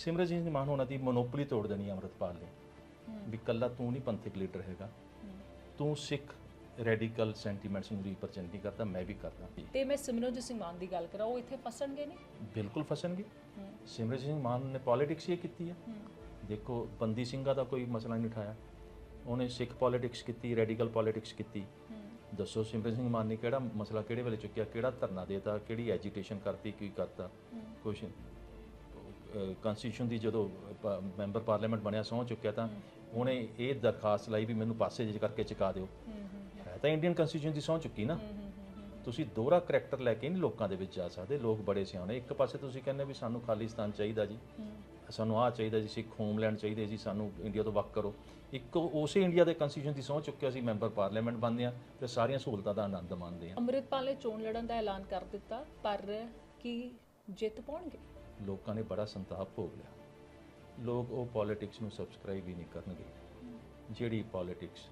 ਸਿਮਰਜੀਤ ਮਾਨ ਹੋਣਾ ਦੀ ਮੋਨੋਪੋਲੀ ਤੋੜ ਦੇਣੀ ਹੈ ਅੰਮ੍ਰਿਤਪਾਲ ਨੇ ਵੀ ਕੱਲਾ ਤੂੰ ਨਹੀਂ ਪੰਥਕ ਲੀਡਰ ਹੈਗਾ। ਤੂੰ ਸਿੱਖ ਰੈਡੀਕਲ ਸੈਂਟੀਮੈਂਟਸ ਨੂੰ ਰਿਪਰੈਜ਼ੈਂਟ ਨਹੀਂ ਕਰਦਾ ਮੈਂ ਵੀ ਕਰਦਾ। ਤੇ ਮੈਂ ਸਿਮਰਨਜੀਤ ਸਿੰਘ ਮਾਨ ਦੀ ਗੱਲ ਕਰਾਂ ਉਹ ਇੱਥੇ ਫਸਣਗੇ ਨਹੀਂ? ਬਿਲਕੁਲ ਫਸਣਗੇ। ਸਿਮਰਜੀਤ ਸਿੰਘ ਮਾਨ ਨੇ ਪੋਲਿਟਿਕਸ ਹੀ ਕੀਤੀ ਹੈ। ਦੇਖੋ ਬੰਦੀ ਸਿੰਘਾਂ ਦਾ ਕੋਈ ਮਸਲਾ ਨਹੀਂ ਉਠਾਇਆ। ਉਹਨੇ ਸਿੱਖ ਪੋਲਿਟਿਕਸ ਕੀਤੀ ਰੈਡੀਕਲ ਪੋਲਿਟਿਕਸ ਕੀਤੀ। ਦੱਸੋ ਸਿਮਰਨ ਸਿੰਘ ਮਾਨ ਨੇ ਕਿਹੜਾ ਮਸਲਾ ਕਿਹੜੇ ਵੇਲੇ ਚੁੱਕਿਆ ਕਿਹੜਾ ਧਰਨਾ ਦੇਤਾ ਕਿਹੜੀ ਐਜੀਟੇਸ਼ਨ ਕਰਤੀ ਕੀ ਕਰਤਾ? ਕੁਛ ਕਨਸਟੀਟਿਊਸ਼ਨ ਦੀ ਜਦੋਂ ਮੈਂਬਰ ਪਾਰਲੀਮੈਂਟ ਬਣਿਆ, ਸਹੁੰ ਚੁੱਕਿਆ ਤਾਂ ਉਹਨੇ ਇਹ ਦਰਖਾਸਤ ਲਈ ਵੀ ਮੈਨੂੰ ਪਾਸੇ ਜਿਹੇ ਕਰਕੇ ਚੁਕਾ ਦਿਓ। ਹੂੰ ਹੈ ਤਾਂ ਇੰਡੀਅਨ ਕਨਸਟੀਟਿਊਸ਼ਨ ਦੀ ਸਹੁੰ ਚੁੱਕੀ ਨਾ। ਤੁਸੀਂ ਦੋਹਰਾ ਕਰੈਕਟਰ ਲੈ ਕੇ ਨਹੀਂ ਲੋਕਾਂ ਦੇ ਵਿੱਚ ਜਾ ਸਕਦੇ, ਲੋਕ ਬੜੇ ਸਿਆਣੇ। ਇੱਕ ਪਾਸੇ ਤੁਸੀਂ ਕਹਿੰਦੇ ਵੀ ਸਾਨੂੰ ਖਾਲਿਸਤਾਨ ਚਾਹੀਦਾ ਜੀ। ਸਾਨੂੰ ਆਹ ਚਾਹੀਦਾ ਜੀ, ਸਿੱਖ ਹੋਮਲੈਂਡ ਚਾਹੀਦੇ ਜੀ, ਸਾਨੂੰ ਇੰਡੀਆ ਤੋਂ ਵੱਖ ਕਰੋ। ਇੱਕ ਉਸੇ ਇੰਡੀਆ ਦੇ ਕਨਸਟੀਟਿਊਸ਼ਨ ਦੀ ਸਹੁੰ ਚੁੱਕਿਆ ਸੀ ਮੈਂਬਰ ਪਾਰਲੀਮੈਂਟ ਬਣਦੇ ਆ, ਤੇ ਸਾਰੀਆਂ ਸਹੂਲਤਾਂ ਦਾ ਆਨੰਦ ਮਾਣਦੇ ਆ। ਅੰਮ੍ਰਿਤਪਾਲ ਨੇ ਚੋਣ ਲੜਨ ਦਾ ਐਲਾਨ ਕਰ ਦਿੱਤਾ, ਪਰ ਕੀ ਜਿੱਤ ਪਾਉਣਗੇ? ਲੋਕਾਂ ਨੇ ਬੜਾ ਸੰਤਾਪ ਭੋਗ ਲਿਆ। ਲੋਕ ਉਹ ਪੋਲਿਟਿਕਸ ਨੂੰ ਸਬਸਕ੍ਰਾਈਬ ਹੀ ਨਹੀਂ ਕਰਨਗੇ। ਜਿਹੜੀ ਪੋਲਿਟਿਕਸ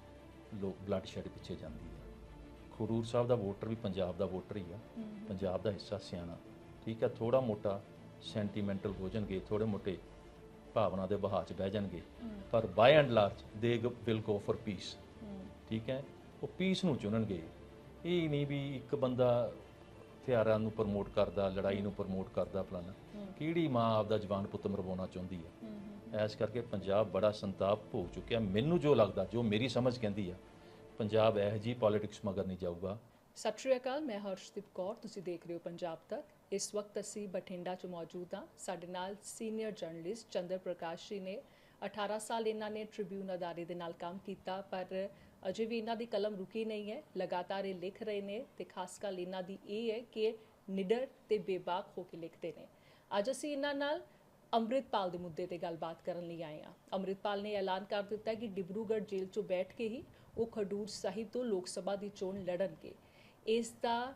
ਲੋਕ ਬਲੱਡ ਸ਼ੈਡ ਪਿੱਛੇ ਜਾਂਦੀ ਹੈ ਖਡੂਰ ਸਾਹਿਬ ਦਾ ਵੋਟਰ ਵੀ ਪੰਜਾਬ ਦਾ ਵੋਟਰ ਹੀ ਆ। ਪੰਜਾਬ ਦਾ ਹਿੱਸਾ ਸਿਆਣਾ। ਠੀਕ ਹੈ ਥੋੜਾ ਮੋਟਾ ਸੈਂਟੀਮੈਂਟਲ ਹੋ ਜਾਣਗੇ ਥੋੜੇ ਮੋਟੇ ਭਾਵਨਾ ਦੇ ਬਹਾਅ 'ਚ ਬਹਿ ਜਾਣਗੇ। ਪਰ by and large they will go for peace ਠੀਕ ਹੈ, ਉਹ ਪੀਸ ਨੂੰ ਚੁਣਨਗੇ। ਇਹ ਨਹੀਂ ਵੀ ਇੱਕ ਬੰਦਾ ਹਥਿਆਰਾਂ ਨੂੰ ਪ੍ਰਮੋਟ ਕਰਦਾ ਲੜਾਈ ਨੂੰ ਪ੍ਰਮੋਟ ਕਰਦਾ ਫਲਾਣਾ ਕਿਹੜੀ ਮਾਂ ਆਪਦਾ ਜਵਾਨ ਪੁੱਤ ਮਰਵਾਉਣਾ ਚਾਹੁੰਦੀ ਹੈ ਐਸ ਕਰਕੇ ਪੰਜਾਬ ਬੜਾ ਸੰਤਾਪ ਭੋਗ ਚੁੱਕਿਆ। ਮੈਨੂੰ ਜੋ ਲੱਗਦਾ ਜੋ ਮੇਰੀ ਸਮਝ ਕਹਿੰਦੀ ਆ ਪੰਜਾਬ ਇਹੋ ਜੀ ਪੋਲਿਟਿਕਸ ਮਗਰ ਨਹੀਂ ਜਾਊਗਾ। ਸਤਿ ਸ਼੍ਰੀ ਅਕਾਲ ਮੈਂ ਹਰਸ਼ਦੀਪ ਕੌਰ। ਤੁਸੀਂ ਦੇਖ ਰਹੇ ਹੋ ਪੰਜਾਬ ਤੱਕ। ਇਸ ਵਕਤ ਅਸੀਂ ਬਠਿੰਡਾ 'ਚ ਮੌਜੂਦ ਹਾਂ। ਸਾਡੇ ਨਾਲ ਸੀਨੀਅਰ ਜਰਨਲਿਸਟ ਚੰਦਰ ਪ੍ਰਕਾਸ਼ ਜੀ ਨੇ। 18 ਸਾਲ ਇਹਨਾਂ ਨੇ ਟ੍ਰਿਬਿਊਨ ਅਦਾਰੇ ਦੇ ਨਾਲ ਕੰਮ ਕੀਤਾ ਪਰ ਅਜੇ ਵੀ ਇਹਨਾਂ ਦੀ ਕਲਮ ਰੁਕੀ ਨਹੀਂ ਹੈ, ਲਗਾਤਾਰ ਇਹ ਲਿਖ ਰਹੇ ਨੇ ਤੇ ਖਾਸ ਗੱਲ ਇਹਨਾਂ ਦੀ ਇਹ ਹੈ ਕਿ ਨਿਡਰ ਤੇ ਬੇਬਾਕ ਹੋ ਕੇ ਲਿਖਦੇ ਨੇ। ਅੱਜ ਅਸੀਂ ਇਹਨਾਂ ਨਾਲ ਅੰਮ੍ਰਿਤਪਾਲ ਦੇ ਮੁੱਦੇ ਤੇ ਗੱਲਬਾਤ ਕਰਨ ਲਈ ਆਏ ਹਾਂ। ਅੰਮ੍ਰਿਤਪਾਲ ਨੇ ਐਲਾਨ ਕਰ ਦਿੱਤਾ ਕਿ ਡਿਬਰੂਗੜ੍ਹ ਜੇਲ੍ਹ 'ਚੋਂ ਬੈਠ ਕੇ ਹੀ ਉਹ ਖਡੂਰ ਸਾਹਿਬ ਤੋਂ ਲੋਕ ਸਭਾ ਦੀ ਚੋਣ ਲੜਨਗੇ। ਇਸ ਦਾ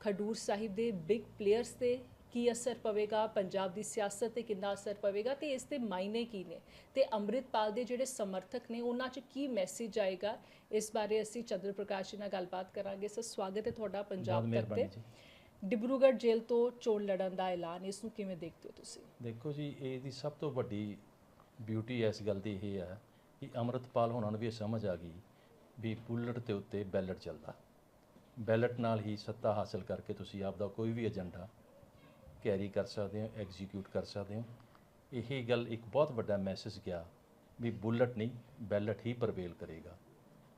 ਖਡੂਰ ਸਾਹਿਬ ਦੇ ਬਿਗ ਪਲੇਅਰਸ ਤੇ ਕੀ ਅਸਰ ਪਵੇਗਾ ਪੰਜਾਬ ਦੀ ਸਿਆਸਤ ਤੇ ਕਿੰਨਾ ਅਸਰ ਪਵੇਗਾ ਤੇ ਇਸ ਦੇ ਮਾਇਨੇ ਕੀ ਨੇ? ਤੇ ਅੰਮ੍ਰਿਤਪਾਲ ਦੇ ਜਿਹੜੇ ਸਮਰਥਕ ਨੇ ਉਹਨਾਂ 'ਚ ਕੀ ਮੈਸੇਜ ਆਏਗਾ? ਇਸ ਬਾਰੇ ਅਸੀਂ ਚੰਦਰ ਪ੍ਰਕਾਸ਼ ਜੀ ਨਾਲ ਗੱਲਬਾਤ ਕਰਾਂਗੇ। ਸਰ ਸਵਾਗਤ ਹੈ ਤੁਹਾਡਾ ਪੰਜਾਬ ਤੱਕ ਤੇ। ਡਿਬਰੂਗੜ੍ਹ ਜੇਲ੍ਹ ਤੋਂ ਚੋਣ ਲੜਨ ਦਾ ਐਲਾਨ ਇਸ ਨੂੰ ਕਿਵੇਂ ਦੇਖਦੇ ਹੋ ਤੁਸੀਂ? ਦੇਖੋ ਜੀ ਇਹਦੀ ਸਭ ਤੋਂ ਵੱਡੀ ਬਿਊਟੀ ਇਸ ਗੱਲ ਦੀ ਇਹ ਹੈ ਕਿ ਅੰਮ੍ਰਿਤਪਾਲ ਹੋਣਾ ਨੂੰ ਵੀ ਇਹ ਸਮਝ ਆ ਗਈ ਵੀ ਬੁਲਟ ਦੇ ਉੱਤੇ ਬੈਲਟ ਚੱਲਦਾ। ਬੈਲਟ ਨਾਲ ਹੀ ਸੱਤਾ ਹਾਸਲ ਕਰਕੇ ਤੁਸੀਂ ਆਪਦਾ ਕੋਈ ਵੀ ਏਜੰਡਾ ਕੈਰੀ ਕਰ ਸਕਦੇ ਹੋ ਐਗਜ਼ੀਕਿਊਟ ਕਰ ਸਕਦੇ ਹੋ। ਇਹ ਗੱਲ ਇੱਕ ਬਹੁਤ ਵੱਡਾ ਮੈਸੇਜ ਗਿਆ ਵੀ ਬੁਲਟ ਨਹੀਂ ਬੈਲਟ ਹੀ ਪ੍ਰਵੇਲ ਕਰੇਗਾ।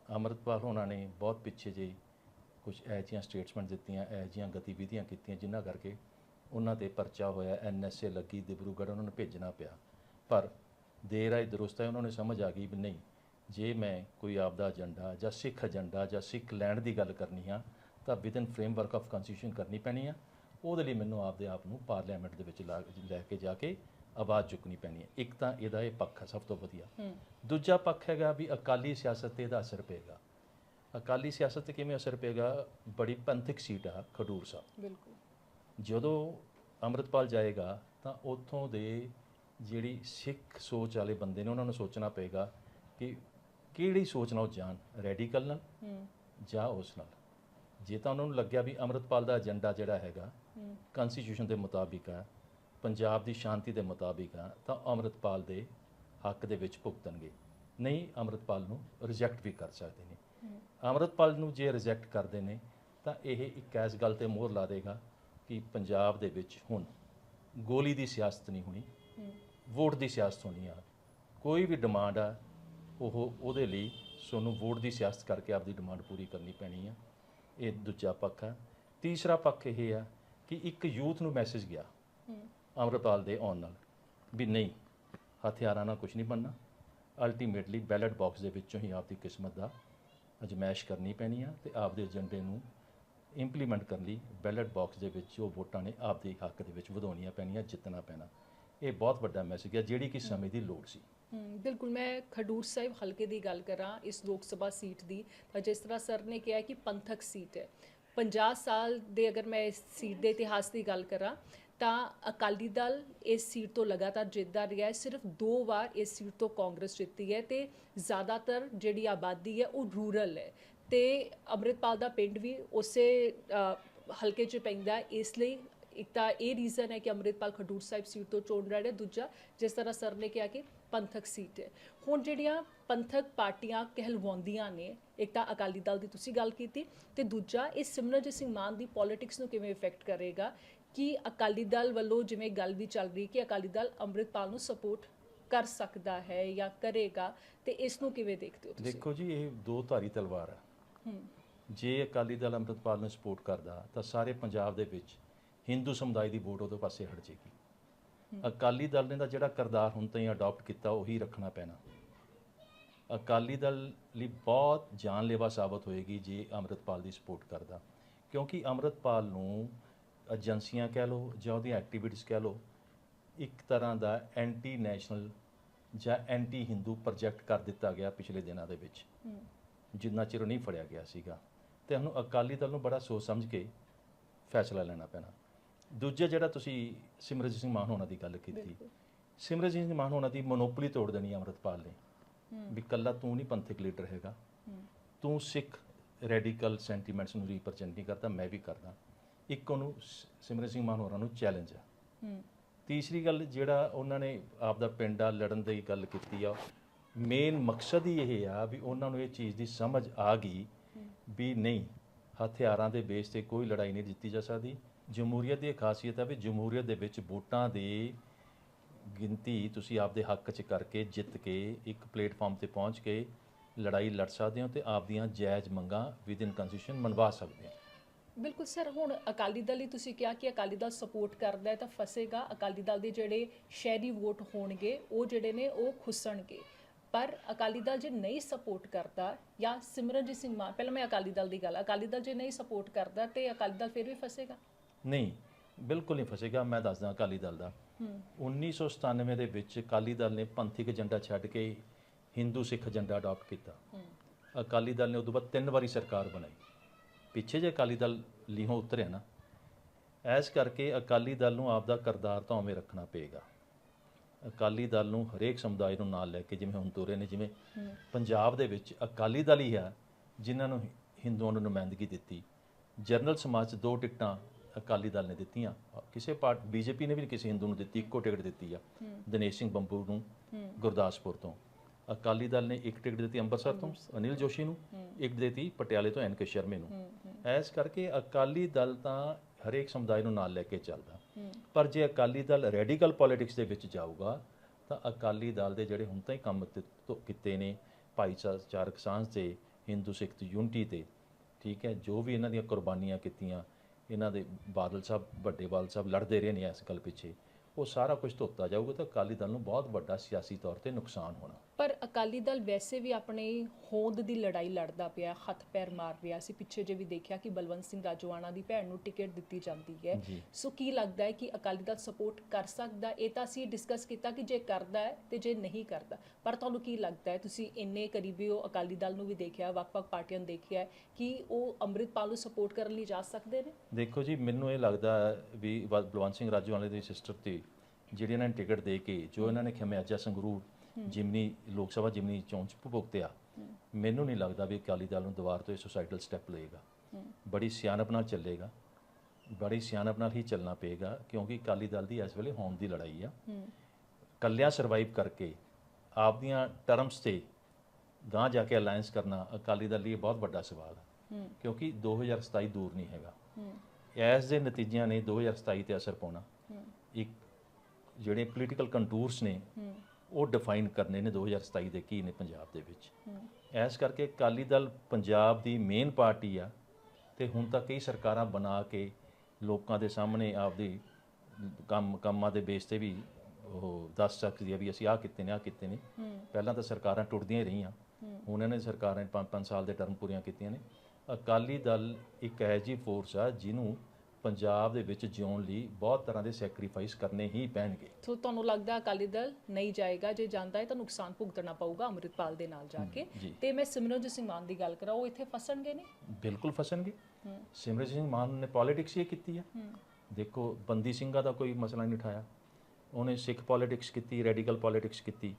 ਅੰਮ੍ਰਿਤਪਾਲ ਹੋਣਾ ਨੇ ਬਹੁਤ ਪਿੱਛੇ ਜਿਹੇ ਕੁਝ ਇਹੋ ਜਿਹੀਆਂ ਸਟੇਟਮੈਂਟ ਦਿੱਤੀਆਂ, ਇਹੋ ਜਿਹੀਆਂ ਗਤੀਵਿਧੀਆਂ ਕੀਤੀਆਂ, ਜਿਨ੍ਹਾਂ ਕਰਕੇ ਉਹਨਾਂ ਤੇ ਪਰਚਾ ਹੋਇਆ ਐਨਐਸਏ ਲੱਗੀ, ਦਿਬਰੂਗੜ੍ਹ ਉਹਨਾਂ ਨੂੰ ਭੇਜਣਾ ਪਿਆ। ਪਰ ਦੇਰ ਆਈ ਦਰੁਸਤ ਹੈ ਉਹਨਾਂ ਨੂੰ ਸਮਝ ਆ ਗਈ ਵੀ ਨਹੀਂ, ਜੇ ਮੈਂ ਕੋਈ ਆਪਦਾ ਏਜੰਡਾ ਜਾਂ ਸਿੱਖ ਏਜੰਡਾ ਜਾਂ ਸਿੱਖ ਲੈਂਡ ਦੀ ਗੱਲ ਕਰਨੀ ਆ, ਤਾਂ ਵਿਦਨ ਫਰੇਮਵਰਕ ਆਫ ਕਨਸਟੀਟਿਊਸ਼ਨ ਕਰਨੀ ਪੈਣੀ ਆ। ਉਹਦੇ ਲਈ ਮੈਨੂੰ ਆਪਦੇ ਆਪ ਨੂੰ ਪਾਰਲੀਮੈਂਟ ਦੇ ਵਿੱਚ ਲਾ- ਕੇ ਜਾ ਕੇ ਆਵਾਜ਼ ਚੁੱਕਣੀ ਪੈਣੀ ਹੈ। ਇੱਕ ਤਾਂ ਇਹਦਾ ਇਹ ਪੱਖ ਹੈ ਸਭ ਤੋਂ ਵਧੀਆ। ਦੂਜਾ ਪੱਖ ਹੈਗਾ ਵੀ ਅਕਾਲੀ ਸਿਆਸਤ ਤੇ ਇਹਦਾ ਅਸਰ ਪਏਗਾ। ਅਕਾਲੀ ਸਿਆਸਤ ਤੇ ਕਿਵੇਂ ਅਸਰ ਪਏਗਾ? ਬੜੀ ਪੰਥਕ ਸੀਟ ਆ ਖਡੂਰ ਸਾਹਿਬ। ਬਿਲਕੁਲ। ਜਦੋਂ ਅੰਮ੍ਰਿਤਪਾਲ ਜਾਏਗਾ ਤਾਂ ਉੱਥੋਂ ਦੇ ਜਿਹੜੀ ਸਿੱਖ ਸੋਚ ਵਾਲੇ ਬੰਦੇ ਨੇ ਉਹਨਾਂ ਨੂੰ ਸੋਚਣਾ ਪਏਗਾ ਕਿ ਕਿਹੜੀ ਸੋਚ ਨਾਲ ਉਹ ਜਾਣ ਰੈਡੀਕਲ ਨਾਲ ਹੂੰ। ਜਾਂ ਉਸ ਨਾਲ। ਜੇ ਤਾਂ ਉਹਨਾਂ ਨੂੰ ਲੱਗਿਆ ਵੀ ਅੰਮ੍ਰਿਤਪਾਲ ਦਾ ਏਜੰਡਾ ਜਿਹੜਾ ਹੈਗਾ ਕਨਸਟੀਟਿਊਸ਼ਨ ਦੇ ਮੁਤਾਬਿਕ ਆ ਪੰਜਾਬ ਦੀ ਸ਼ਾਂਤੀ ਦੇ ਮੁਤਾਬਿਕ ਆ ਤਾਂ ਅੰਮ੍ਰਿਤਪਾਲ ਦੇ ਹੱਕ ਦੇ ਵਿੱਚ ਭੁਗਤਣਗੇ। ਨਹੀਂ, ਅੰਮ੍ਰਿਤਪਾਲ ਨੂੰ ਰਿਜੈਕਟ ਵੀ ਕਰ ਸਕਦੇ ਨੇ। ਹੂੰ ਅੰਮ੍ਰਿਤਪਾਲ ਨੂੰ ਜੇ ਰਿਜੈਕਟ ਕਰਦੇ ਨੇ, ਤਾਂ ਇਹ ਇੱਕ ਐਸ ਗੱਲ ਤੇ ਮੋਹਰ ਲਾ ਦੇਗਾ ਕਿ ਪੰਜਾਬ ਦੇ ਵਿੱਚ ਹੁਣ ਗੋਲੀ ਦੀ ਸਿਆਸਤ ਨਹੀਂ ਹੋਣੀ, ਵੋਟ ਦੀ ਸਿਆਸਤ ਹੋਣੀ ਆ। ਕੋਈ ਵੀ ਡਿਮਾਂਡ ਆ, ਉਹ ਉਹਦੇ ਲਈ ਸਾਨੂੰ ਵੋਟ ਦੀ ਸਿਆਸਤ ਕਰਕੇ ਆਪਦੀ ਡਿਮਾਂਡ ਪੂਰੀ ਕਰਨੀ ਪੈਣੀ ਆ। ਇਹ ਦੂਜਾ ਪੱਖ ਆ ਤੀਸਰਾ ਪੱਖ ਇਹ ਆ ਕਿ ਇੱਕ ਯੂਥ ਨੂੰ ਮੈਸੇਜ ਗਿਆ ਹੂੰ ਅੰਮ੍ਰਿਤਪਾਲ ਦੇ ਆਉਣ ਨਾਲ ਵੀ ਨਹੀਂ, ਹਥਿਆਰਾਂ ਨਾਲ ਕੁਝ ਨਹੀਂ ਬਣਨਾ। ਅਲਟੀਮੇਟਲੀ ਬੈਲਟ ਬਾਕਸ ਦੇ ਵਿੱਚੋਂ ਹੀ ਆਪਦੀ ਕਿਸਮਤ ਦਾ ਅਜਮਾਇਸ਼ ਕਰਨੀ ਪੈਣੀ ਆ ਤੇ ਆਪਦੇ ਏਜੰਡੇ ਨੂੰ ਇੰਪਲੀਮੈਂਟ ਕਰਨ ਲਈ ਬੈਲਟ ਬਾਕਸ ਦੇ ਵਿੱਚ ਉਹ ਵੋਟਾਂ ਨੇ ਆਪਦੇ ਹੱਕ ਦੇ ਵਿੱਚ ਵਧਾਉਣੀਆਂ ਪੈਣੀਆਂ, ਜਿੱਤਣਾ ਪੈਣਾ। ਇਹ ਬਹੁਤ ਵੱਡਾ ਮੈਸੇਜ ਹੈ ਜਿਹੜੀ ਕਿ ਸਮੇਂ ਦੀ ਲੋੜ ਸੀ। ਬਿਲਕੁਲ ਮੈਂ ਖਡੂਰ ਸਾਹਿਬ ਹਲਕੇ ਦੀ ਗੱਲ ਕਰਾਂ ਇਸ ਲੋਕ ਸਭਾ ਸੀਟ ਦੀ, ਤਾਂ ਜਿਸ ਤਰ੍ਹਾਂ ਸਰ ਨੇ ਕਿਹਾ ਕਿ ਪੰਥਕ ਸੀਟ ਹੈ। 50 ਸਾਲ ਦੇ ਅਗਰ ਮੈਂ ਇਸ ਸੀਟ ਦੇ ਇਤਿਹਾਸ ਦੀ ਗੱਲ ਕਰਾਂ, ਤਾਂ ਅਕਾਲੀ ਦਲ ਇਸ ਸੀਟ ਤੋਂ ਲਗਾਤਾਰ ਜਿੱਤਦਾ ਰਿਹਾ ਹੈ। ਸਿਰਫ ਦੋ ਵਾਰ ਇਸ ਸੀਟ ਤੋਂ ਕਾਂਗਰਸ ਜਿੱਤੀ ਹੈ ਤੇ ਜ਼ਿਆਦਾਤਰ ਜਿਹੜੀ ਆਬਾਦੀ ਹੈ ਉਹ ਰੂਰਲ ਹੈ ਤੇ ਅੰਮ੍ਰਿਤਪਾਲ ਦਾ ਪਿੰਡ ਵੀ ਉਸੇ ਹਲਕੇ 'ਚ ਪੈਂਦਾ ਇਸ ਲਈ ਇੱਕ ਤਾਂ ਇਹ ਰੀਜ਼ਨ ਹੈ ਕਿ ਅੰਮ੍ਰਿਤਪਾਲ ਖਡੂਰ ਸਾਹਿਬ ਸੀਟ ਤੋਂ ਚੋਣ ਲੜ ਰਿਹਾ ਦੂਜਾ, ਜਿਸ ਤਰ੍ਹਾਂ ਸਰ ਨੇ ਕਿਹਾ ਕਿ ਪੰਥਕ ਸੀਟ ਹੈ। ਹੁਣ ਜਿਹੜੀਆਂ ਪੰਥਕ ਪਾਰਟੀਆਂ ਕਹਿਲਵਾਉਂਦੀਆਂ ਨੇ ਇੱਕ ਤਾਂ ਅਕਾਲੀ ਦਲ ਦੀ ਤੁਸੀਂ ਗੱਲ ਕੀਤੀ ਤੇ ਦੂਜਾ ਇਹ ਸਿਮਰਨਜੀਤ ਸਿੰਘ ਮਾਨ ਦੀ ਪੋਲਿਟਿਕਸ ਨੂੰ ਕਿਵੇਂ ਇਫੈਕਟ ਕਰੇਗਾ? ਕਿ ਅਕਾਲੀ ਦਲ ਵੱਲੋਂ ਜਿਵੇਂ ਗੱਲ ਵੀ ਚੱਲ ਰਹੀ ਕਿ ਅਕਾਲੀ ਦਲ ਅੰਮ੍ਰਿਤਪਾਲ ਨੂੰ ਸਪੋਰਟ ਕਰ ਸਕਦਾ ਹੈ ਜਾਂ ਕਰੇਗਾ ਤੇ ਇਸ ਨੂੰ ਕਿਵੇਂ ਦੇਖਦੇ ਹੋ ਤੁਸੀਂ? ਦੇਖੋ ਜੀ ਇਹ ਦੋ ਧਾਰੀ ਤਲਵਾਰ ਹੈ ਹੂੰ। ਜੇ ਅਕਾਲੀ ਦਲ ਅੰਮ੍ਰਿਤਪਾਲ ਨੂੰ ਸਪੋਰਟ ਕਰਦਾ ਤਾਂ ਸਾਰੇ ਪੰਜਾਬ ਦੇ ਵਿੱਚ ਹਿੰਦੂ ਸਮੁਦਾਇ ਦੀ ਵੋਟ ਉਹਦੇ ਪਾਸੇ ਹਟ ਜੇਗੀ ਅਕਾਲੀ ਦਲ ਨੇ ਤਾਂ ਜਿਹੜਾ ਕਰਦਾਰ ਹੁਣ ਤਾਈਂ ਅਡਾਪਟ ਕੀਤਾ, ਉਹੀ ਰੱਖਣਾ ਪੈਣਾ। ਅਕਾਲੀ ਦਲ ਲਈ ਬਹੁਤ ਜਾਨਲੇਵਾ ਸਾਬਤ ਹੋਏਗੀ ਜੇ ਅੰਮ੍ਰਿਤਪਾਲ ਦੀ ਸਪੋਰਟ ਕਰਦਾ। ਕਿਉਂਕਿ ਅੰਮ੍ਰਿਤਪਾਲ ਨੂੰ ਏਜੰਸੀਆਂ ਕਹਿ ਲਓ ਜਾਂ ਉਹਦੀਆਂ ਐਕਟੀਵਿਟੀਜ਼ ਕਹਿ ਲਓ, ਇੱਕ ਤਰ੍ਹਾਂ ਦਾ ਐਂਟੀ ਨੈਸ਼ਨਲ ਜਾਂ ਐਂਟੀ ਹਿੰਦੂ ਪ੍ਰੋਜੈਕਟ ਕਰ ਦਿੱਤਾ ਗਿਆ ਪਿਛਲੇ ਦਿਨਾਂ ਦੇ ਵਿੱਚ। ਜਿੰਨਾ ਚਿਰ ਉਹ ਨਹੀਂ ਫੜਿਆ ਗਿਆ ਸੀਗਾ। ਤੇ ਹੁਣ ਅਕਾਲੀ ਦਲ ਨੂੰ ਬੜਾ ਸੋਚ ਸਮਝ ਕੇ ਫੈਸਲਾ ਲੈਣਾ ਪੈਣਾ। ਦੂਜਾ ਜਿਹੜਾ ਤੁਸੀਂ ਸਿਮਰਜੀਤ ਸਿੰਘ ਮਾਨ ਹੋਣਾ ਦੀ ਗੱਲ ਕੀਤੀ ਸਿਮਰਜੀਤ ਸਿੰਘ ਮਾਨ ਹੋਣਾ ਦੀ ਮੋਨੋਪੋਲੀ ਤੋੜ ਦੇਣੀ ਅੰਮ੍ਰਿਤਪਾਲ ਨੇ। ਵੀ ਕੱਲਾ ਤੂੰ ਨਹੀਂ ਪੰਥਕ ਲੀਡਰ ਹੈਗਾ। ਤੂੰ ਸਿੱਖ ਰੈਡੀਕਲ ਸੈਂਟੀਮੈਂਟਸ ਨੂੰ ਰਿਪਰੈਜ਼ੈਂਟ ਨਹੀਂ ਕਰਦਾ ਮੈਂ ਵੀ ਕਰਦਾ। ਇੱਕ ਉਹਨੂੰ ਸਿਮਰਜੀਤ ਸਿੰਘ ਮਾਨ ਹੋਰਾਂ ਨੂੰ ਚੈਲੰਜ ਹੈ ਹੂੰ। ਤੀਸਰੀ ਗੱਲ ਜਿਹੜਾ ਉਹਨਾਂ ਨੇ ਆਪਦਾ ਪਿੰਡਾ ਲੜਨ ਦੀ ਗੱਲ ਕੀਤੀ ਆ ਮੇਨ ਮਕਸਦ ਹੀ ਇਹ ਆ ਵੀ ਉਹਨਾਂ ਨੂੰ ਇਹ ਚੀਜ਼ ਦੀ ਸਮਝ ਆ ਗਈ ਵੀ ਨਹੀਂ ਹਥਿਆਰਾਂ ਦੇ ਬੇਸ ਤੇ ਕੋਈ ਲੜਾਈ ਨਹੀਂ ਜਿੱਤੀ ਜਾ ਸਕਦੀ। ਜਮਹੂਰੀਅਤ ਦੀ ਇਹ ਖਾਸੀਅਤ ਹੈ ਵੀ ਜਮਹੂਰੀਅਤ ਦੇ ਵਿੱਚ ਵੋਟਾਂ ਦੀ ਗਿਣਤੀ ਤੁਸੀਂ ਆਪਦੇ ਹੱਕ 'ਚ ਕਰਕੇ ਜਿੱਤ ਕੇ ਇੱਕ ਪਲੇਟਫਾਰਮ ਤੇ ਪਹੁੰਚ ਕੇ ਲੜਾਈ ਲੜ ਸਕਦੇ ਹੋ ਤੇ ਆਪਦੀਆਂ ਜਾਇਜ਼ ਮੰਗਾਂ ਵਿਦਿਨ ਕਨਸਟੀਟਿਊਸ਼ਨ ਮਨਵਾ ਸਕਦੇ ਹੋ। ਬਿਲਕੁਲ ਸਰ, ਹੁਣ ਅਕਾਲੀ ਦਲ ਹੀ ਤੁਸੀਂ ਕਿਹਾ ਕਿ ਅਕਾਲੀ ਦਲ ਸਪੋਰਟ ਕਰਦਾ ਹੈ ਤਾਂ ਫਸੇਗਾ, ਅਕਾਲੀ ਦਲ ਦੇ ਜਿਹੜੇ ਸ਼ਹਿਰੀ ਵੋਟ ਹੋਣਗੇ, ਉਹ ਜਿਹੜੇ ਨੇ ਉਹ ਖੁੱਸਣਗੇ। ਪਰ ਅਕਾਲੀ ਦਲ ਜੇ ਨਹੀਂ ਸਪੋਰਟ ਕਰਦਾ ਜਾਂ ਸਿਮਰਨਜੀਤ ਸਿੰਘ ਮਾਨ ਪਹਿਲਾਂ ਮੈਂ ਅਕਾਲੀ ਦਲ ਦੀ ਗੱਲ, ਅਕਾਲੀ ਦਲ ਜੇ ਨਹੀਂ ਸਪੋਰਟ ਕਰਦਾ ਤੇ ਅਕਾਲੀ ਦਲ ਫਿਰ ਵੀ ਫਸੇਗਾ? ਨਹੀਂ ਬਿਲਕੁਲ ਨਹੀਂ ਫਸੇਗਾ ਮੈਂ ਦੱਸਦਾ ਅਕਾਲੀ ਦਲ ਦਾ। ਹੂੰ। 1997 ਦੇ ਵਿੱਚ ਅਕਾਲੀ ਦਲ ਨੇ ਪੰਥਿਕ ਏਜੰਡਾ ਛੱਡ ਕੇ ਹਿੰਦੂ ਸਿੱਖ ਏਜੰਡਾ ਅਡਾਪਟ ਕੀਤਾ। ਅਕਾਲੀ ਦਲ ਨੇ ਉਦੋਂ ਬਾਅਦ ਤਿੰਨ ਵਾਰੀ ਸਰਕਾਰ ਬਣਾਈ। ਪਿੱਛੇ ਜੇ ਅਕਾਲੀ ਦਲ ਲੀਹੋਂ ਉਤਰਿਆ ਨਾ ਐਸ ਕਰਕੇ ਅਕਾਲੀ ਦਲ ਨੂੰ ਆਪਦਾ ਕਰਦਾਰ ਤਾਂ ਉਵੇਂ ਰੱਖਣਾ ਪਏਗਾ। ਅਕਾਲੀ ਦਲ ਨੂੰ ਹਰੇਕ ਸਮੁਦਾਇ ਨੂੰ ਨਾਲ ਲੈ ਕੇ ਜਿਵੇਂ ਹੁਣ ਤੁਰੇ ਨੇ ਜਿਵੇਂ ਪੰਜਾਬ ਦੇ ਵਿੱਚ ਅਕਾਲੀ ਦਲ ਹੀ ਹੈ ਜਿਨ੍ਹਾਂ ਨੂੰ ਹਿੰਦੂਆਂ ਨੂੰ ਨੁਮਾਇੰਦਗੀ ਦਿੱਤੀ। ਜਨਰਲ ਸਮਾਜ 'ਚ ਦੋ ਟਿਕਟਾਂ ਅਕਾਲੀ ਦਲ ਨੇ ਦਿੱਤੀਆਂ। ਕਿਸੇ ਪਾਰਟ ਬੀਜੇਪੀ ਨੇ ਵੀ ਕਿਸੇ ਹਿੰਦੂ ਨੂੰ ਦਿੱਤੀ ਇੱਕੋ ਟਿਕਟ ਦਿੱਤੀ ਆ। ਦਿਨੇਸ਼ ਸਿੰਘ ਬੰਬੂ ਨੂੰ ਹੂੰ। ਗੁਰਦਾਸਪੁਰ ਤੋਂ। ਅਕਾਲੀ ਦਲ ਨੇ ਇੱਕ ਟਿਕਟ ਦਿੱਤੀ ਅੰਮ੍ਰਿਤਸਰ ਤੋਂ ਅਨਿਲ ਜੋਸ਼ੀ ਨੂੰ ਇੱਕ ਦਿੱਤੀ ਪਟਿਆਲੇ ਤੋਂ ਐਨ ਕੇ ਸ਼ਰਮੇ ਨੂੰ। ਹੂੰ ਹੂੰ। ਐਸ ਕਰਕੇ ਅਕਾਲੀ ਦਲ ਤਾਂ ਹਰੇਕ ਸਮੁਦਾਇ ਨੂੰ ਨਾਲ ਲੈ ਕੇ ਚੱਲਦਾ। ਹੂੰ। ਪਰ ਜੇ ਅਕਾਲੀ ਦਲ ਰੈਡੀਕਲ ਪੋਲਿਟਿਕਸ ਦੇ ਵਿੱਚ ਜਾਊਗਾ ਤਾਂ ਅਕਾਲੀ ਦਲ ਦੇ ਜਿਹੜੇ ਹੁਣ ਕੰਮ ਤੇ- ਤੋਂ ਕੀਤੇ ਨੇ ਭਾਈਚਾਰਕ ਸਾਂਝ ਤੇ ਹਿੰਦੂ ਸਿੱਖ ਯੂਨਿਟੀ ਤੇ ਠੀਕ ਹੈ ਜੋ ਵੀ ਇਹਨਾਂ ਦੀਆਂ ਕੁਰਬਾਨੀਆਂ ਕੀਤੀਆਂ ਇਹਨਾਂ ਦੇ ਬਾਦਲ ਸਾਹਿਬ, ਵੱਡੇ ਬਾਦਲ ਸਾਹਿਬ ਲੜਦੇ ਰਹੇ ਨੇ ਇਸ ਗੱਲ ਪਿੱਛੇ। ਉਹ ਸਾਰਾ ਕੁਝ ਧੋਤਾ ਜਾਊਗਾ ਤਾਂ ਅਕਾਲੀ ਦਲ ਨੂੰ ਬਹੁਤ ਵੱਡਾ ਸਿਆਸੀ ਤੌਰ ਤੇ ਨੁਕਸਾਨ ਹੋਣਾ। ਪਰ ਅਕਾਲੀ ਦਲ ਵੈਸੇ ਵੀ ਆਪਣੀ ਹੋਂਦ ਦੀ ਲੜਾਈ ਲੜਦਾ ਪਿਆ ਹੱਥ ਪੈਰ ਮਾਰ ਰਿਹਾ ਸੀ। ਪਿੱਛੇ ਜੇ ਵੀ ਦੇਖਿਆ ਕਿ ਬਲਵੰਤ ਸਿੰਘ ਰਾਜੋਆਣਾ ਦੀ ਭੈਣ ਨੂੰ ਟਿਕਟ ਦਿੱਤੀ ਜਾਂਦੀ ਹੈ। ਸੋ ਕੀ ਲੱਗਦਾ ਹੈ ਕਿ ਅਕਾਲੀ ਦਲ ਸਪੋਰਟ ਕਰ ਸਕਦਾ? ਇਹ ਤਾਂ ਅਸੀਂ ਡਿਸਕਸ ਕੀਤਾ ਕਿ ਜੇ ਕਰਦਾ ਹੈ ਤੇ ਜੇ ਨਹੀਂ ਕਰਦਾ। ਪਰ ਤੁਹਾਨੂੰ ਕੀ ਲੱਗਦਾ ਹੈ? ਤੁਸੀਂ ਇੰਨੇ ਕਰੀਬੀ ਹੋ ਅਕਾਲੀ ਦਲ ਨੂੰ ਵੀ ਦੇਖਿਆ ਵੱਖ-ਵੱਖ ਪਾਰਟੀਆਂ ਨੂੰ ਦੇਖਿਆ ਕਿ ਉਹ ਅੰਮ੍ਰਿਤਪਾਲ ਨੂੰ ਸਪੋਰਟ ਕਰਨ ਲਈ ਜਾ ਸਕਦੇ ਨੇ? ਦੇਖੋ ਜੀ ਮੈਨੂੰ ਇਹ ਲੱਗਦਾ ਵੀ ਬਲਵੰਤ ਸਿੰਘ ਰਾਜੂਵਾਲੇ ਦੀ ਸਿਸਟਰ ਤੇ ਜਿਹੜੀ ਇਹਨਾਂ ਨੇ ਟਿਕਟ ਦੇ ਕੇ ਜੋ ਇਹਨਾਂ ਨੇ ਖਿਮਿਆਜਾ ਸੰਗਰੂਰ ਜਿਮਨੀ ਲੋਕ ਸਭਾ ਜਿਮਨੀ ਚੋਣ ਚ ਭੁਗਤਿਆ ਮੈਨੂੰ ਨਹੀਂ ਲੱਗਦਾ ਵੀ ਅਕਾਲੀ ਦਲ ਨੂੰ ਦੁਬਾਰਾ ਤੋਂ ਇਹ ਸੁਸਾਈਡਲ ਸਟੈਪ ਲਏਗਾ। ਬੜੀ ਸਿਆਣਪ ਨਾਲ ਚੱਲੇਗਾ। ਬੜੀ ਸਿਆਣਪ ਨਾਲ ਹੀ ਚੱਲਣਾ ਪਏਗਾ ਕਿਉਂਕਿ ਅਕਾਲੀ ਦਲ ਦੀ ਇਸ ਵੇਲੇ ਹੋਂਦ ਦੀ ਲੜਾਈ ਆ। ਕੱਲਿਆਂ ਸਰਵਾਈਵ ਕਰਕੇ ਆਪਦੀਆਂ ਟਰਮਸ ਤੇ ਗਾਂ ਜਾ ਕੇ ਅਲਾਈਅੰਸ ਕਰਨਾ ਅਕਾਲੀ ਦਲ ਲਈ ਬਹੁਤ ਵੱਡਾ ਸਵਾਲ ਹੈ। ਕਿਉਂਕਿ 2027 ਦੂਰ ਨਹੀਂ ਹੈਗਾ। ਐਸ ਦੇ ਨਤੀਜਿਆਂ ਨੇ 2027 ਤੇ ਅਸਰ ਪਾਉਣਾ। ਇੱਕ ਜਿਹੜੇ ਪੋਲੀਟੀਕਲ ਕੰਟੂਰਸ ਨੇ ਉਹ ਡਿਫਾਈਨ ਕਰਨੇ ਨੇ 2027 ਦੇ ਕੀ ਨੇ ਪੰਜਾਬ ਦੇ ਵਿੱਚ। ਹੂੰ ਐਸ ਕਰਕੇ ਅਕਾਲੀ ਦਲ ਪੰਜਾਬ ਦੀ ਮੇਨ ਪਾਰਟੀ ਆ ਤੇ ਹੁਣ ਤਾਂ ਕਈ ਸਰਕਾਰਾਂ ਬਣਾ ਕੇ ਲੋਕਾਂ ਦੇ ਸਾਹਮਣੇ ਆਪਦੀ ਕੰਮ, ਕੰਮਾਂ ਦੇ ਬੇਸ ਤੇ ਵੀ ਉਹ ਦੱਸ ਸਕਦੀ ਆ ਵੀ ਅਸੀਂ ਆਹ ਕੀਤੇ ਨੇ, ਆਹ ਕੀਤੇ ਨੇ। ਪਹਿਲਾਂ ਤਾਂ ਸਰਕਾਰਾਂ ਟੁੱਟਦੀਆਂ ਰਹੀਆਂ। ਹੁਣ ਇਹਨਾਂ ਨੇ ਸਰਕਾਰਾਂ ਨੇ 5-5 ਸਾਲ ਦੇ ਟਰਮ ਪੂਰੀਆਂ ਕੀਤੀਆਂ ਨੇ। ਅਕਾਲੀ ਦਲ ਇੱਕ ਐਜੀ ਫੋਰਸ ਆ ਜਿਹਨੂੰ ਪੰਜਾਬ ਦੇ ਵਿੱਚ ਜਿਉਣ ਲਈ ਬਹੁਤ ਤਰ੍ਹਾਂ ਦੇ ਸੈਕਰੀਫਾਈਸ ਕਰਨੇ ਹੀ ਪੈਣਗੇ। ਸੋ ਤੁਹਾਨੂੰ ਲੱਗਦਾ ਅਕਾਲੀ ਦਲ ਨਹੀਂ ਜਾਏਗਾ ਜੇ ਜਾਂਦਾ ਹੈ ਤਾਂ ਨੁਕਸਾਨ ਭੁਗਤਣਾ ਪਊਗਾ ਅੰਮ੍ਰਿਤਪਾਲ ਦੇ ਨਾਲ ਜਾ ਕੇ। ਤੇ ਮੈਂ ਸਿਮਰਨਜੀਤ ਸਿੰਘ ਮਾਨ ਦੀ ਗੱਲ ਕਰਾਂ ਉਹ ਇੱਥੇ ਫਸਣਗੇ ਨਹੀਂ? ਬਿਲਕੁਲ ਫਸਣਗੇ। ਹੂੰ। ਸਿਮਰਜੀਤ ਸਿੰਘ ਮਾਨ ਨੇ ਪੋਲਿਟਿਕਸ ਹੀ ਕੀਤੀ ਹੂੰ। ਦੇਖੋ ਬੰਦੀ ਸਿੰਘਾਂ ਦਾ ਕੋਈ ਮਸਲਾ ਨਹੀਂ ਉਠਾਇਆ। ਉਹਨੇ ਸਿੱਖ ਪੋਲਿਟਿਕਸ ਕੀਤੀ ਰੈਡੀਕਲ ਪੋਲਿਟਿਕਸ ਕੀਤੀ।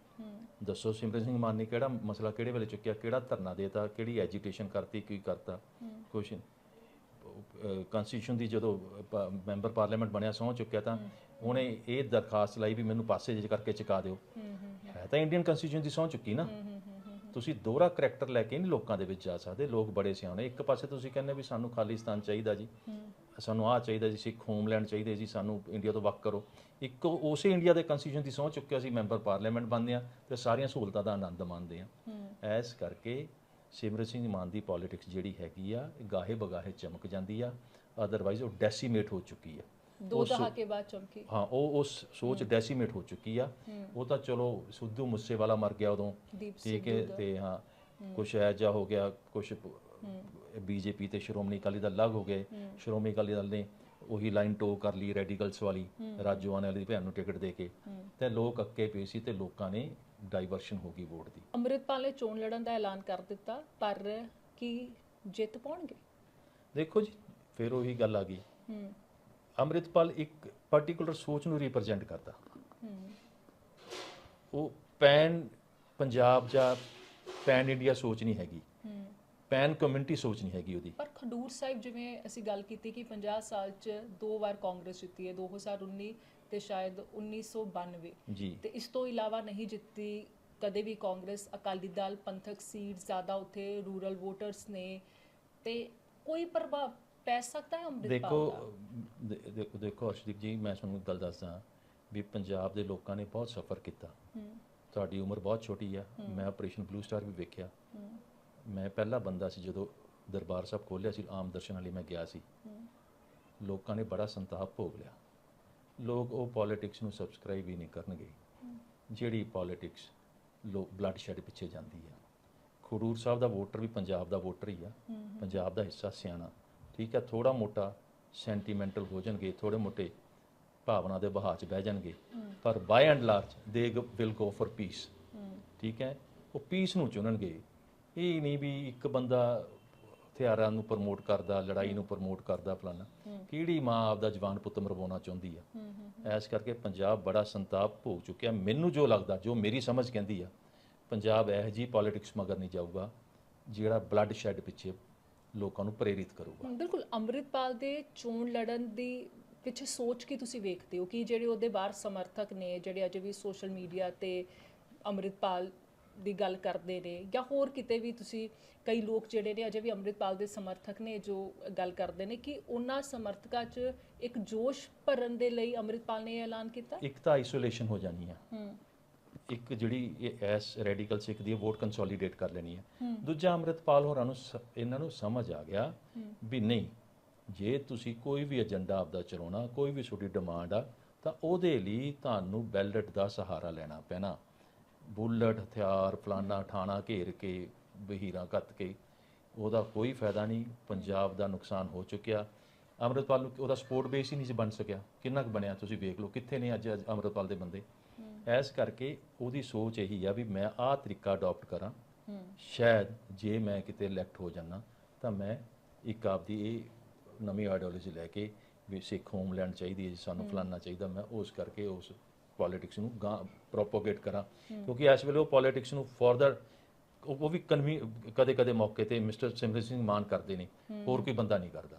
ਦੱਸੋ ਸਿਮਰਨ ਸਿੰਘ ਮਾਨ ਨੇ ਕਿਹੜਾ ਮਸਲਾ ਕਿਹੜੇ ਵੇਲੇ ਚੁੱਕਿਆ ਕਿਹੜਾ ਧਰਨਾ ਦੇਤਾ ਕਿਹੜੀ ਐਜੀਟੇਸ਼ਨ ਕਰਤੀ ਕੀ ਕਰਤਾ। ਕੁਛ ਕਨਸਟੀਟਿਊਸ਼ਨ ਦੀ ਜਦੋਂ ਮੈਂਬਰ ਪਾਰਲੀਮੈਂਟ ਬਣਿਆ ਸਹੁੰ ਚੁੱਕਿਆ ਤਾਂ ਉਹਨੇ ਇਹ ਦਰਖਾਸਤ ਲਈ ਵੀ ਮੈਨੂੰ ਪਾਸੇ ਜਿਹੇ ਕਰਕੇ ਚੁਕਾ ਦਿਓ। ਹੈ ਤਾਂ ਇੰਡੀਅਨ ਕਨਸਟੀਟਿਊਸ਼ਨ ਦੀ ਸਹੁੰ ਚੁੱਕੀ ਨਾ। ਤੁਸੀਂ ਦੋਹਰਾ ਕਰੈਕਟਰ ਲੈ ਕੇ ਨਹੀਂ ਲੋਕਾਂ ਦੇ ਵਿੱਚ ਜਾ ਸਕਦੇ ਲੋਕ ਬੜੇ ਸਿਆਣੇ ਇੱਕ ਪਾਸੇ ਤੁਸੀਂ ਕਹਿੰਦੇ ਵੀ ਸਾਨੂੰ ਖਾਲਿਸਤਾਨ ਚਾਹੀਦਾ ਜੀ। ਸਾਨੂੰ ਆਹ ਚਾਹੀਦਾ ਜੀ ਸਿੱਖ ਹੋਮਲੈਂਡ ਚਾਹੀਦੇ ਜੀ ਸਾਨੂੰ ਇੰਡੀਆ ਤੋਂ ਵੱਖ ਕਰੋ। ਇੱਕ ਉਸੇ ਇੰਡੀਆ ਦੇ ਕਨਸਟੀਟਿਊਸ਼ਨ ਦੀ ਸਹੁੰ ਚੁੱਕਿਆ ਸੀ ਮੈਂਬਰ ਪਾਰਲੀਮੈਂਟ ਬਣਦੇ ਆ ਤੇ ਸਾਰੀਆਂ ਸਹੂਲਤਾਂ ਦਾ ਆਨੰਦ ਮਾਣਦੇ ਆ। ਐਸ ਕਰਕੇ ਸਿਮਰਤ ਸਿੰਘ ਮਾਨ ਦੀ ਪੋਲਿਟਿਕਸ ਜਿਹੜੀ ਹੈਗੀ ਆ ਇਹ ਗਾਹੇ ਬਗਾਹੇ ਚਮਕ ਜਾਂਦੀ ਆ ਅਦਰਵਾਈਜ਼ ਉਹ ਡੈਸੀਮੇਟ ਹੋ ਚੁੱਕੀ ਆ। ਦੋ ਦਹਾਕੇ ਬਾਅਦ ਚਮਕੀ। ਹਾਂ ਉਹ ਉਸ ਸੋਚ ਡੈਸੀਮੇਟ ਹੋ ਚੁੱਕੀ ਆ। ਉਹ ਤਾਂ ਚਲੋ ਸਿੱਧੂ ਮੂਸੇਵਾਲਾ ਮਰ ਗਿਆ ਉਦੋਂ। ਠੀਕ ਹੈ ਤੇ ਹਾਂ ਕੁਛ ਐਜਾ ਹੋ ਗਿਆ ਕੁਛ ਬੀਜੇਪੀ ਤੇ ਸ਼੍ਰੋਮਣੀ ਅਕਾਲੀ ਦਲ ਅਲੱਗ ਹੋ ਗਏ। ਸ਼੍ਰੋਮਣੀ ਅਕਾਲੀ ਦਲ ਨੇ ਉਹੀ ਲਾਈਨ ਟੋ ਕਰ ਲਈ ਰੈਡੀਕਲਸ ਵਾਲੀ ਰਾਜੋਆਨੇ ਵਾਲੀ ਭੈਣ ਨੂੰ ਟਿਕਟ ਦੇ ਕੇ। ਤੇ ਲੋਕ ਅੱਕੇ ਪਏ ਸੀ ਤੇ ਲੋਕਾਂ ਨੇ ਡਾਈਵਰਸ਼ਨ ਹੋ ਗਈ ਵੋਟ ਦੀ। ਅੰਮ੍ਰਿਤਪਾਲ ਨੇ ਚੋਣ ਲੜਨ ਦਾ ਐਲਾਨ ਕਰ ਦਿੱਤਾ ਪਰ ਕੀ ਜਿੱਤ ਪਾਉਣਗੇ? ਦੇਖੋ ਜੀ ਫਿਰ ਉਹੀ ਗੱਲ ਆ ਗਈ। ਅੰਮ੍ਰਿਤਪਾਲ ਇੱਕ ਪਾਰਟਿਕੂਲਰ ਸੋਚ ਨੂੰ ਰਿਪਰੈਜ਼ੈਂਟ ਕਰਦਾ। ਉਹ ਪੈਨ ਪੰਜਾਬ ਜਾਂ ਪੈਨ ਇੰਡੀਆ ਸੋਚ ਨਹੀਂ ਹੈਗੀ। ਪੈਨ ਕਮਿਊਨਿਟੀ ਸੋਚ ਨਹੀਂ ਹੈਗੀ ਉਹਦੀ। ਪਰ ਖਡੂਰ ਸਾਹਿਬ ਜਿਵੇਂ ਅਸੀਂ ਗੱਲ ਕੀਤੀ ਕਿ 50 ਸਾਲ 'ਚ ਦੋ ਵਾਰ ਕਾਂਗਰਸ ਜਿੱਤੀ ਹੈ 2019 ਤੇ ਸ਼ਾਇਦ 1992 ਜੀ। ਤੇ ਇਸ ਤੋਂ ਇਲਾਵਾ ਨਹੀਂ ਜਿੱਤੀ ਕਦੇ ਵੀ ਕਾਂਗਰਸ ਅਕਾਲੀ ਦਲ ਪੰਥਕ ਸੀਟ ਜ਼ਿਆਦਾ ਉੱਥੇ ਰੂਰਲ ਵੋਟਰਸ ਨੇ। ਤੇ ਕੋਈ ਪ੍ਰਭਾਵ ਪੈ ਸਕਦਾ ਹੈ ਅੰਮ੍ਰਿਤਪਾਲ ਦੇਖੋ ਦਾ? ਦੇਖੋ ਦੇਖੋ ਅਰਸ਼ਦੀਪ ਜੀ ਮੈਂ ਤੁਹਾਨੂੰ ਗੱਲ ਦੱਸਦਾ ਵੀ ਪੰਜਾਬ ਦੇ ਲੋਕਾਂ ਨੇ ਬਹੁਤ ਸਫ਼ਰ ਕੀਤਾ। ਤੁਹਾਡੀ ਉਮਰ ਬਹੁਤ ਛੋਟੀ ਆ। ਮੈਂ ਆਪਰੇਸ਼ਨ ਬਲੂ ਸਟਾਰ ਵੀ ਵੇਖਿਆ। ਮੈਂ ਪਹਿਲਾ ਬੰਦਾ ਸੀ ਜਦੋਂ ਦਰਬਾਰ ਸਾਹਿਬ ਖੋਲ੍ਹਿਆ ਸੀ ਆਮ ਦਰਸ਼ਨ ਲਈ ਮੈਂ ਗਿਆ ਸੀ। ਲੋਕਾਂ ਨੇ ਬੜਾ ਸੰਤਾਪ ਭੋਗ ਲਿਆ। ਲੋਕ ਉਹ ਪੋਲਿਟਿਕਸ ਨੂੰ ਸਬਸਕ੍ਰਾਈਬ ਹੀ ਨਹੀਂ ਕਰਨਗੇ। ਜਿਹੜੀ ਪੋਲਿਟਿਕਸ ਲੋ ਬਲੱਡ ਸ਼ੈਡ ਪਿੱਛੇ ਜਾਂਦੀ ਆ। ਖਡੂਰ ਸਾਹਿਬ ਦਾ ਵੋਟਰ ਵੀ ਪੰਜਾਬ ਦਾ ਵੋਟਰ ਹੀ ਆ। ਪੰਜਾਬ ਦਾ ਹਿੱਸਾ ਸਿਆਣਾ। ਠੀਕ ਹੈ ਥੋੜਾ ਮੋਟਾ ਸੈਂਟੀਮੈਂਟਲ ਹੋ ਜਾਣਗੇ ਥੋੜੇ ਮੋਟੇ ਭਾਵਨਾ ਦੇ ਬਹਾਅ 'ਚ ਬਹਿ ਜਾਣਗੇ। ਪਰ by and large they will go for peace ਠੀਕ ਹੈ ਉਹ ਪੀਸ ਨੂੰ ਚੁਣਨਗੇ। ਇਹ ਨਹੀਂ ਵੀ ਇੱਕ ਬੰਦਾ ਹਥਿਆਰਾਂ ਨੂੰ ਪ੍ਰਮੋਟ ਕਰਦਾ ਲੜਾਈ ਨੂੰ ਪ੍ਰਮੋਟ ਕਰਦਾ ਫਲਾਣਾ ਕਿਹੜੀ ਮਾਂ ਆਪਦਾ ਜਵਾਨ ਪੁੱਤ ਮਰਵਾਉਣਾ ਚਾਹੁੰਦੀ ਆ? ਐਸ ਕਰਕੇ ਪੰਜਾਬ ਬੜਾ ਸੰਤਾਪ ਭੋਗ ਚੁੱਕਿਆ। ਮੈਨੂੰ ਜੋ ਲੱਗਦਾ ਜੋ ਮੇਰੀ ਸਮਝ ਕਹਿੰਦੀ ਆ ਪੰਜਾਬ ਇਹੋ ਜੀ ਪੋਲਿਟਿਕਸ ਮਗਰ ਨਹੀਂ ਜਾਊਗਾ ਜਿਹੜਾ ਬਲੱਡ ਸ਼ੈਡ ਪਿੱਛੇ ਲੋਕਾਂ ਨੂੰ ਪ੍ਰੇਰਿਤ ਕਰੂਗਾ। ਬਿਲਕੁਲ ਅੰਮ੍ਰਿਤਪਾਲ ਦੇ ਚੋਣ ਲੜਨ ਦੀ ਪਿੱਛੇ ਸੋਚ ਕੀ ਤੁਸੀਂ ਵੇਖਦੇ ਹੋ? ਕਿ ਜਿਹੜੇ ਉਹਦੇ ਬਾਹਰ ਸਮਰਥਕ ਨੇ ਜਿਹੜੇ ਅਜੇ ਵੀ ਸੋਸ਼ਲ ਮੀਡੀਆ ਤੇ ਅੰਮ੍ਰਿਤਪਾਲ ਦੀ ਗੱਲ ਕਰਦੇ ਨੇ ਜਾਂ ਹੋਰ ਕਿਤੇ ਵੀ ਤੁਸੀਂ ਕਈ ਲੋਕ ਜਿਹੜੇ ਨੇ ਅਜੇ ਵੀ ਅੰਮ੍ਰਿਤਪਾਲ ਦੇ ਸਮਰਥਕ ਨੇ ਜੋ ਗੱਲ ਕਰਦੇ ਨੇ ਕਿ ਉਹਨਾਂ ਸਮਰਥਕਾਂ 'ਚ ਇੱਕ ਜੋਸ਼ ਭਰਨ ਦੇ ਲਈ ਅੰਮ੍ਰਿਤਪਾਲ ਨੇ ਐਲਾਨ ਕੀਤਾ? ਇੱਕ ਤਾਂ ਆਈਸੋਲੇਸ਼ਨ ਹੋ ਜਾਣੀ ਆ। ਹੂੰ। ਇੱਕ ਜਿਹੜੀ ਐਸ ਰੈਡੀਕਲ ਸਿੱਖ ਦੀ ਵੋਟ ਕੰਸੋਲੀਡੇਟ ਕਰ ਲੈਣੀ ਹੈ। ਦੂਜਾ ਅੰਮ੍ਰਿਤਪਾਲ ਹੋਰਾਂ ਨੂੰ ਇਹਨਾਂ ਨੂੰ ਸਮਝ ਆ ਗਿਆ ਵੀ ਨਹੀਂ ਜੇ ਤੁਸੀਂ ਕੋਈ ਵੀ ਏਜੰਡਾ ਆਪਦਾ ਚਲਾਉਣਾ ਕੋਈ ਵੀ ਤੁਹਾਡੀ ਡਿਮਾਂਡ ਆ ਤਾਂ ਉਹਦੇ ਲਈ ਤੁਹਾਨੂੰ ਬੈਲਟ ਦਾ ਸਹਾਰਾ ਲੈਣਾ ਪੈਣਾ। ਬੁਲਟ ਹਥਿਆਰ ਫਲਾਨਾ ਠਾਣਾ ਘੇਰ ਕੇ ਬਹੀਰਾਂ ਕੱਤ ਕੇ ਉਹਦਾ ਕੋਈ ਫਾਇਦਾ ਨਹੀਂ ਪੰਜਾਬ ਦਾ ਨੁਕਸਾਨ ਹੋ ਚੁੱਕਿਆ। ਅੰਮ੍ਰਿਤਪਾਲ ਨੂੰ ਉਹਦਾ ਸਪੋਰਟ ਬੇਸ ਹੀ ਨਹੀਂ ਸੀ ਬਣ ਸਕਿਆ। ਕਿੰਨਾ ਕੁ ਬਣਿਆ ਤੁਸੀਂ ਵੇਖ ਲਓ ਕਿੱਥੇ ਨੇ ਅੱਜ ਅੰਮ੍ਰਿਤਪਾਲ ਦੇ ਬੰਦੇ। ਐਸ ਕਰਕੇ ਉਹਦੀ ਸੋਚ ਇਹੀ ਆ ਵੀ ਮੈਂ ਆਹ ਤਰੀਕਾ ਅਡਾਪਟ ਕਰਾਂ। ਸ਼ਾਇਦ ਜੇ ਮੈਂ ਕਿਤੇ ਇਲੈਕਟ ਹੋ ਜਾਣਾ ਤਾਂ ਮੈਂ ਇੱਕ ਆਪਦੀ ਇਹ ਨਵੀਂ ਆਈਡੀਓਲੋਜੀ ਲੈ ਕੇ ਵੀ ਸਿੱਖ ਹੋਮਲੈਂਡ ਚਾਹੀਦੀ ਹੈ ਜੀ ਸਾਨੂੰ ਫਲਾਨਾ ਚਾਹੀਦਾ ਮੈਂ ਉਸ ਕਰਕੇ ਉਸ ਪੋਲਿਟਿਕਸ ਨੂੰ ਪ੍ਰੋਪੋਗੇਟ ਕਰਾਂ। ਕਿਉਂਕਿ ਇਸ ਵੇਲੇ ਉਹ ਪੋਲਿਟਿਕਸ ਨੂੰ ਫਰਦਰ ਉਹ ਵੀ ਕਨਵੀ ਕਦੇ ਕਦੇ ਮੌਕੇ ਤੇ ਮਿਸਟਰ ਸਿਮਰਨ ਸਿੰਘ ਮਾਨ ਕਰਦੇ ਨੇ। ਹੋਰ ਕੋਈ ਬੰਦਾ ਨਹੀਂ ਕਰਦਾ।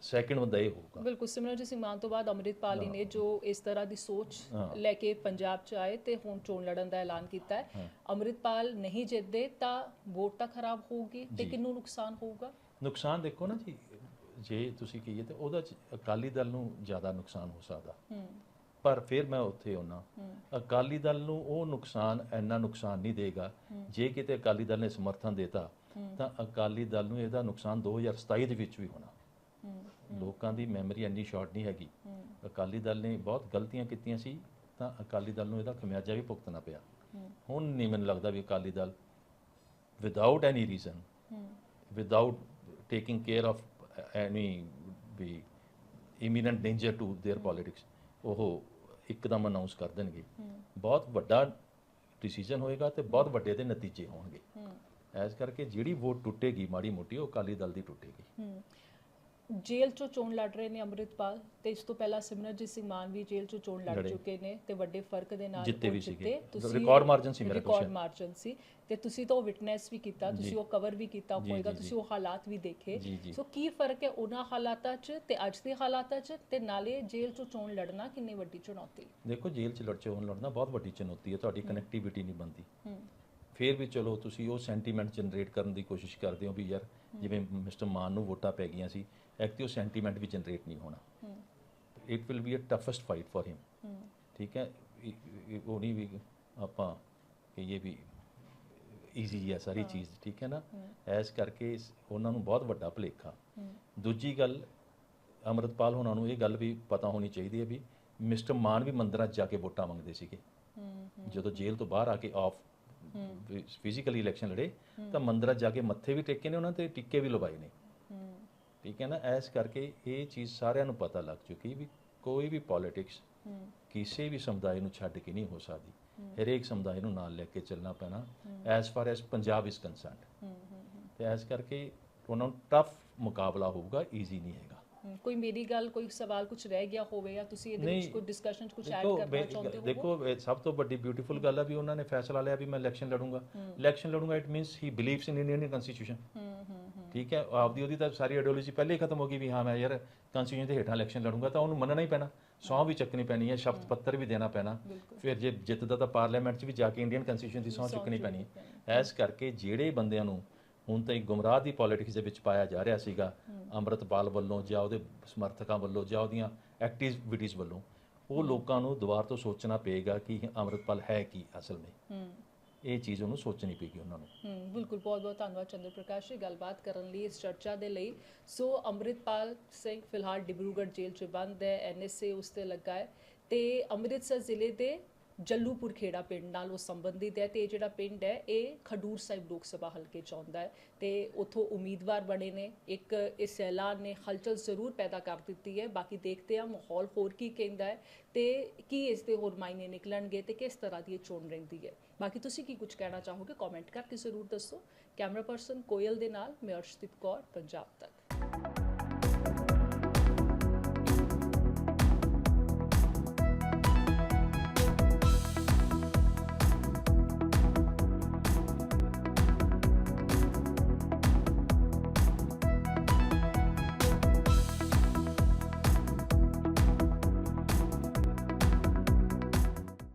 ਸੈਕਿੰਡ ਬੰਦਾ ਇਹ ਹੋਊਗਾ। ਬਿਲਕੁਲ ਸਿਮਰਨਜੀਤ ਸਿੰਘ ਮਾਨ ਤੋਂ ਬਾਅਦ ਅੰਮ੍ਰਿਤਪਾਲ ਹੀ। ਨੇ ਜੋ ਇਸ ਤਰ੍ਹਾਂ ਦੀ ਸੋਚ। ਲੈ ਕੇ ਪੰਜਾਬ ਚ ਆਏ ਤੇ ਹੁਣ ਚੋਣ ਲੜਨ ਦਾ ਐਲਾਨ ਕੀਤਾ ਹੈ। ਅੰਮ੍ਰਿਤਪਾਲ ਨਹੀਂ ਜਿੱਤਦੇ ਤਾਂ ਵੋਟ ਤਾਂ ਖਰਾਬ ਹੋਊਗੀ ਤੇ ਕਿੰਨੂੰ ਨੁਕਸਾਨ ਹੋਊਗਾ? ਨੁਕਸਾਨ ਦੇਖੋ ਨਾ ਜੀ ਜੇ ਤੁਸੀਂ ਕਹੀਏ ਤਾਂ ਉਹਦਾ ਅਕਾਲੀ ਦਲ ਨੂੰ ਜ਼ਿਆਦਾ ਨੁਕਸਾਨ ਹੋ ਸਕਦਾ। ਹੂੰ। ਪਰ ਫਿਰ ਮੈਂ ਉੱਥੇ ਆਉਣਾ ਅਕਾਲੀ ਦਲ ਨੂੰ ਉਹ ਨੁਕਸਾਨ ਇੰਨਾ ਨੁਕਸਾਨ ਨਹੀਂ ਦੇਗਾ। ਜੇ ਕਿਤੇ ਅਕਾਲੀ ਦਲ ਨੇ ਸਮਰਥਨ ਦਿੱਤਾ ਤਾਂ ਅਕਾਲੀ ਦਲ ਨੂੰ ਇਹਦਾ ਨੁਕਸਾਨ 2027 ਦੇ ਵਿੱਚ ਵੀ ਹੋਣਾ। ਲੋਕਾਂ ਦੀ ਮੈਮਰੀ ਇੰਨੀ ਸ਼ਾਰਟ ਨਹੀਂ ਹੈਗੀ। ਅਕਾਲੀ ਦਲ ਨੇ ਬਹੁਤ ਗਲਤੀਆਂ ਕੀਤੀਆਂ ਸੀ ਤਾਂ ਅਕਾਲੀ ਦਲ ਨੂੰ ਇਹਦਾ ਖਮਿਆਜਾ ਵੀ ਭੁਗਤਣਾ ਪਿਆ। ਹੁਣ ਨਹੀਂ ਮੈਨੂੰ ਲੱਗਦਾ ਵੀ Akali Dal without any reason without taking care of any ਵੀ imminent danger to their politics ਉਹ ਇੱਕਦਮ ਅਨਾਉਂਸ ਕਰ ਦੇਣਗੇ। ਬਹੁਤ ਵੱਡਾ ਡਿਸੀਜਨ ਹੋਏਗਾ ਤੇ ਬਹੁਤ ਵੱਡੇ ਦੇ ਨਤੀਜੇ ਹੋਣਗੇ। ਐਸ ਕਰਕੇ ਜਿਹੜੀ ਵੋਟ ਟੁੱਟੇਗੀ ਮਾੜੀ ਮੋਟੀ ਉਹ ਅਕਾਲੀ ਦਲ ਦੀ ਟੁੱਟੇਗੀ। ਜੇਲ੍ਹ ਚੋਂ ਚੋਣ ਲੜ ਰਹੇ ਨੇ ਅੰਮ੍ਰਿਤਪਾਲ ਤੇ ਇਸ ਤੋਂ ਪਹਿਲਾਂ ਸਿਮਰਨਜੀਤ ਸਿੰਘ ਮਾਨ ਵੀ ਜੇਲ੍ਹ ਚੋਂ ਚੋਣ ਲੜ। ਚੁੱਕੇ ਨੇ ਤੇ ਵੱਡੇ ਫ਼ਰਕ ਦੇ ਨਾਲ ਜਿੱਤੇ ਵੀ ਸੀਗੇ। Record margin ਸੀ ਮੇਰੇ ਕੋਲ record ਸ਼ਾਇਦ। margin ਸੀ ਤੇ ਤੁਸੀਂ ਤਾਂ ਉਹ ਵਿਟਨੈਸ ਵੀ ਕੀਤਾ ਤੁਸੀਂ ਉਹ ਕਵਰ ਵੀ ਕੀਤਾ ਹੋਏਗਾ ਤੁਸੀਂ। ਉਹ ਹਾਲਾਤ ਵੀ ਦੇਖੇ। ਸੋ ਕੀ ਫ਼ਰਕ ਹੈ ਉਹਨਾਂ ਹਾਲਾਤਾਂ 'ਚ ਤੇ ਅੱਜ ਦੇ ਹਾਲਾਤਾਂ 'ਚ ਤੇ ਨਾਲੇ ਜੇਲ੍ਹ ਚੋਂ ਚੋਣ ਲੜਨਾ ਕਿੰਨੀ ਵੱਡੀ ਚੁਣੌਤੀ ਦੇਖੋ ਜੇਲ੍ਹ 'ਚ ਲੜ ਚੋਣ ਲੜਨਾ ਬਹੁਤ ਵੱਡੀ ਚੁਣੌਤੀ ਹੈ ਤੁਹਾਡੀ ਕਨੈਕਟੀਵਿਟੀ ਨਹੀਂ ਬਣਦੀ ਫਿਰ ਵੀ ਚਲੋ ਤੁਸੀਂ ਉਹ ਸੈਂਟੀਮੈਂਟ ਜਨਰੇਟ ਕਰਨ ਦੀ ਕੋਸ਼ਿਸ਼ ਕਰਦੇ ਹੋ ਵੀ ਯਾਰ ਜਿਵੇਂ ਮਿਸਟਰ ਮਾਨ ਨੂੰ ਵੋਟਾਂ ਪੈ ਗਈਆਂ ਸੀ ਐਕਟਿਵ ਸੈਂਟੀਮੈਂਟ ਵੀ ਜਨਰੇਟ ਨਹੀਂ ਹੋਣਾ। It will be a toughest fight for him ਠੀਕ ਹੈ? ਇਹ- ਇਹ- ਉਹ ਨਹੀਂ ਵੀ ਆਪਾਂ ਕਹੀਏ ਵੀ ਈਜ਼ੀ ਹੈ ਸਾਰੀ ਚੀਜ਼ ਠੀਕ ਹੈ ਨਾ? ਐਸ ਕਰਕੇ ਉਹਨਾਂ ਨੂੰ ਬਹੁਤ ਵੱਡਾ ਭੁਲੇਖਾ। ਦੂਜੀ ਗੱਲ ਅਮਰਤਪਾਲ ਹੋਣਾ ਨੂੰ ਇਹ ਗੱਲ ਵੀ ਪਤਾ ਹੋਣੀ ਚਾਹੀਦੀ ਹੈ ਵੀ ਮਿਸਟਰ ਮਾਨ ਵੀ ਮੰਦਰਾਂ 'ਚ ਜਾ ਕੇ ਵੋਟਾਂ ਮੰਗਦੇ ਸੀਗੇ। ਜਦੋਂ ਜੇਲ੍ਹ ਤੋਂ ਬਾਹਰ ਆ ਕੇ ਆਫ ਫਿਜ਼ੀਕਲੀ ਇਲੈਕਸ਼ਨ ਲੜੇ ਤਾਂ ਮੰਦਰਾਂ ਜਾ ਕੇ ਮੱਥੇ ਵੀ ਟੇਕੇ ਨੇ ਉਹਨਾਂ ਤੇ ਟਿੱਕੇ ਵੀ ਲਵਾਏ ਨੇ। ਠੀਕ ਹੈ ਨਾ ਐਸ ਕਰਕੇ ਇਹ ਚੀਜ਼ ਸਾਰਿਆਂ ਨੂੰ ਪਤਾ ਲੱਗ ਚੁੱਕੀ ਵੀ ਕੋਈ ਵੀ ਪੋਲਿਟਿਕਸ ਕਿਸੇ ਵੀ ਸਮੁਦਾਇ ਨੂੰ ਛੱਡ ਕੇ ਨਹੀਂ ਹੋ ਸਕਦੀ। ਹਰੇਕ ਸਮੁਦਾਇ ਨੂੰ ਨਾਲ ਲੈ ਕੇ ਚੱਲਣਾ ਪੈਣਾ as far as Punjab is concerned ਤੇ ਐਸ ਕਰਕੇ ਉਹਨਾਂ ਨੂੰ ਟਫ ਮੁਕਾਬਲਾ ਹੋਊਗਾ ਈਜ਼ੀ ਨਹੀਂ ਹੈਗਾ। ਕੋਈ ਮੇਰੀ ਗੱਲ ਕੋਈ ਸਵਾਲ ਕੁਝ ਰਹਿ ਗਿਆ ਹੋਵੇ ਜਾਂ ਤੁਸੀਂ ਇਹਦੇ ਵਿੱਚ ਕੋਈ ਡਿਸਕਸ਼ਨ ਕੁਝ ਐਡ ਕਰਨਾ ਚਾਹੁੰਦੇ ਹੋ ਦੇਖੋ ਸਭ ਤੋਂ ਵੱਡੀ ਬਿਊਟੀਫੁਲ ਗੱਲ ਹੈ ਵੀ ਉਹਨਾਂ ਨੇ ਫੈਸਲਾ ਲਿਆ ਵੀ ਮੈਂ ਇਲੈਕਸ਼ਨ ਲੜੂੰਗਾ। Election ਲੜੂੰਗਾ it means he believes in Indian constitution ਠੀਕ ਹੈ ਆਪਦੀ ਉਹਦੀ ਤਾਂ ਸਾਰੀ ਆਈਡੀਓਲੋਜੀ ਪਹਿਲੇ ਹੀ ਖਤਮ ਹੋ ਗਈ ਵੀ ਹਾਂ ਮੈਂ ਯਾਰ ਕਨਸਟੀਟਿਊਸ਼ਨ ਦੇ ਹੇਠਾਂ ਇਲੈਕਸ਼ਨ ਲੜੂੰਗਾ ਤਾਂ ਉਹਨੂੰ ਮੰਨਣਾ ਹੀ ਪੈਣਾ। ਸਹੁੰ ਵੀ ਚੱਕਣੀ ਪੈਣੀ ਹੈ ਸ਼ਬਦ ਪੱਤਰ ਵੀ ਦੇਣਾ ਪੈਣਾ। ਫਿਰ ਜੇ ਜਿੱਤਦਾ ਤਾਂ ਪਾਰਲੀਮੈਂਟ 'ਚ ਵੀ ਜਾ ਕੇ ਇੰਡੀਅਨ ਕਨਸਟੀਟਿਊਸ਼ਨ ਦੀ ਸਹੁੰ ਚੁੱਕਣੀ ਪੈਣੀ। ਹੈ ਐਸ ਕਰਕੇ ਜਿਹੜੇ ਬੰਦਿਆਂ ਨੂੰ ਹੁਣ ਤਾਈਂ ਗੁੰਮਰਾਹ ਦੀ ਪੋਲਿਟਿਕਸ ਦੇ ਵਿੱਚ ਪਾਇਆ ਜਾ ਰਿਹਾ ਸੀਗਾ ਅੰਮ੍ਰਿਤਪਾਲ ਵੱਲੋਂ ਜਾਂ ਉਹਦੇ ਸਮਰਥਕਾਂ ਵੱਲੋਂ ਜਾਂ ਉਹਦੀਆਂ ਐਕਟੀਵਿਟੀਜ਼ ਵੱਲੋਂ ਉਹ ਲੋਕਾਂ ਨੂੰ ਦੁਬਾਰਾ ਤੋਂ ਸੋਚਣਾ ਪਏਗਾ ਕਿ ਅੰਮ੍ਰਿਤਪਾਲ ਹੈ ਕੀ ਅਸਲ ਵਿੱਚ। ਇਹ ਚੀਜ਼ ਉਹਨੂੰ ਸੋਚਣੀ ਪਏਗੀ ਉਹਨਾਂ ਨੂੰ। ਹਮ ਬਿਲਕੁਲ ਬਹੁਤ ਬਹੁਤ ਧੰਨਵਾਦ ਚੰਦਰ ਪ੍ਰਕਾਸ਼ ਜੀ ਗੱਲਬਾਤ ਕਰਨ ਲਈ ਇਸ ਚਰਚਾ ਦੇ ਲਈ। ਸੋ ਅੰਮ੍ਰਿਤਪਾਲ ਸਿੰਘ ਫਿਲਹਾਲ ਡਿਬਰੂਗੜ੍ਹ ਜੇਲ੍ਹ 'ਚ ਬੰਦ ਹੈ ਐਨਐਸਏ ਉਸ ਤੇ ਲੱਗਾ ਹੈ ਤੇ ਅੰਮ੍ਰਿਤਸਰ ਜ਼ਿਲ੍ਹੇ ਦੇ ਜੱਲੂਪੁਰ ਖੇੜਾ ਪਿੰਡ ਨਾਲ ਉਹ ਸੰਬੰਧਿਤ ਹੈ ਤੇ ਇਹ ਜਿਹੜਾ ਪਿੰਡ ਹੈ, ਇਹ ਖਡੂਰ ਸਾਹਿਬ ਲੋਕ ਸਭਾ ਹਲਕੇ ਚ ਆਉਂਦਾ ਹੈ ਤੇ ਉੱਥੋਂ ਉਮੀਦਵਾਰ ਬਣੇ ਨੇ। ਇੱਕ ਇਸ ਐਲਾਨ ਨੇ ਹਲਚਲ ਜ਼ਰੂਰ ਪੈਦਾ ਕਰ ਦਿੱਤੀ ਹੈ। ਬਾਕੀ ਦੇਖਦੇ ਆ ਮਾਹੌਲ ਹੋਰ ਕੀ ਕਹਿੰਦਾ ਹੈ ਤੇ ਕੀ ਇਸ ਦੇ ਹੋਰ ਮਾਇਨੇ ਨਿਕਲਣਗੇ ਤੇ ਕਿਸ ਤਰ੍ਹਾਂ ਦੀ ਇਹ ਚੋਣ ਰਹਿੰਦੀ ਹੈ। ਬਾਕੀ ਤੁਸੀਂ ਕੀ ਕੁਝ ਕਹਿਣਾ ਚਾਹੋਗੇ ਕਮੈਂਟ ਕਰਕੇ ਜ਼ਰੂਰ ਦੱਸੋ। ਕੈਮਰਾ ਪਰਸਨ ਕੋਇਲ ਦੇ ਨਾਲ ਮੈਂ ਅਰਸ਼ਦੀਪ ਕੌਰ, ਪੰਜਾਬ ਤੱਕ।